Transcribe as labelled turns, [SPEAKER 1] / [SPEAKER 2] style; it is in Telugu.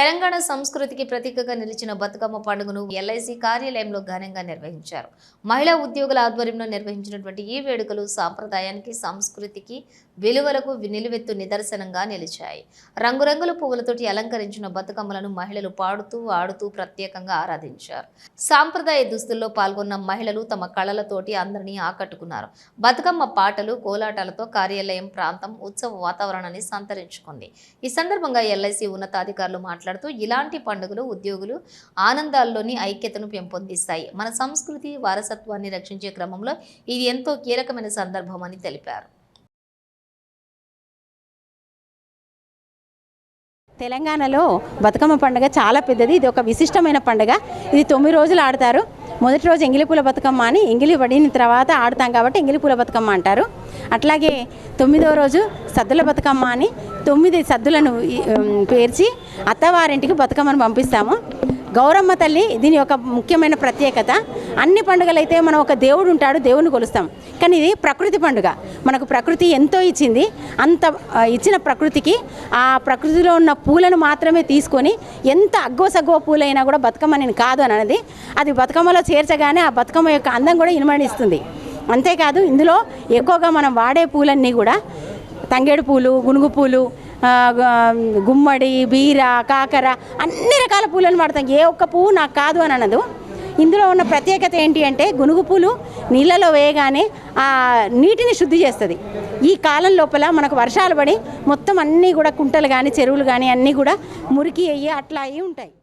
[SPEAKER 1] తెలంగాణ సంస్కృతికి ప్రతీకగా నిలిచిన బతుకమ్మ పండుగను ఎల్ఐసి కార్యాలయంలో ఘనంగా నిర్వహించారు. మహిళా ఉద్యోగుల ఆధ్వర్యంలో నిర్వహించినటువంటి ఈ వేడుకలు సాంప్రదాయానికి సంస్కృతికి విలువలకు నిలువెత్తు నిదర్శనంగా నిలిచాయి. రంగురంగుల పువ్వులతోటి అలంకరించిన బతుకమ్మలను మహిళలు పాడుతూ ఆడుతూ ప్రత్యేకంగా ఆరాధించారు. సాంప్రదాయ దుస్తుల్లో పాల్గొన్న మహిళలు తమ కళలతోటి అందరినీ ఆకట్టుకున్నారు. బతుకమ్మ పాటలు కోలాటాలతో కార్యాలయం ప్రాంతం ఉత్సవ వాతావరణాన్ని సంతరించుకుంది. ఈ సందర్భంగా ఎల్ఐసి ఉన్నతాధికారులు మాట్లాడుతూ ఇలాంటి పండుగలు ఉద్యోగులు ఆనందాల్లోని ఐక్యతను పెంపొందిస్తాయి. మన సంస్కృతి వారసత్వాన్ని రక్షించే క్రమంలో ఇది ఎంతో కీలకమైన సందర్భం అని తెలిపారు.
[SPEAKER 2] తెలంగాణలో బతుకమ్మ పండుగ చాలా పెద్దది. ఇది ఒక విశిష్టమైన పండుగ. ఇది తొమ్మిది రోజులు ఆడతారు. మొదటి రోజు ఎంగిలిపూల బతుకమ్మ అని ఎంగిలి పడిన తర్వాత ఆడతాం కాబట్టి ఎంగిలిపూల బతుకమ్మ అంటారు. అట్లాగే తొమ్మిదో రోజు సద్దుల బతుకమ్మ అని తొమ్మిది సద్దులను పేర్చి అత్తవారింటికి బతుకమ్మను పంపిస్తాము. గౌరమ్మ తల్లి దీని యొక్క ముఖ్యమైన ప్రత్యేకత అన్ని పండుగలైతే మనం ఒక దేవుడు ఉంటాడు దేవుని కొలుస్తాం. కానీ ఇది ప్రకృతి పండుగ. మనకు ప్రకృతి ఎంతో ఇచ్చింది. అంత ఇచ్చిన ప్రకృతికి ఆ ప్రకృతిలో ఉన్న పూలను మాత్రమే తీసుకొని ఎంత అగ్గో సగ్గో పూలైనా కూడా బతుకమ్మ నేను కాదు అని అన్నది. అది బతుకమ్మలో చేర్చగానే ఆ బతుకమ్మ యొక్క అందం కూడా ఇనుమడిస్తుంది అంతేకాదు ఇందులో ఎక్కువగా మనం వాడే పూలన్నీ కూడా తంగేడు పూలు గునుగు పూలు గుమ్మడి బీర కాకర అన్ని రకాల పూలను వాడతాం. ఏ ఒక్క పువ్వు నాకు కాదు అని అనదు. ఇందులో ఉన్న ప్రత్యేకత ఏంటి అంటే గునుగు పూలు నీళ్ళలో వేయగానే ఆ నీటిని శుద్ధి చేస్తుంది. ఈ కాలం లోపల మనకు వర్షాలు పడి మొత్తం అన్నీ కూడా కుంటలు కానీ చెరువులు కానీ అన్నీ కూడా మురికి అయ్యి అట్లా అయ్యి ఉంటాయి.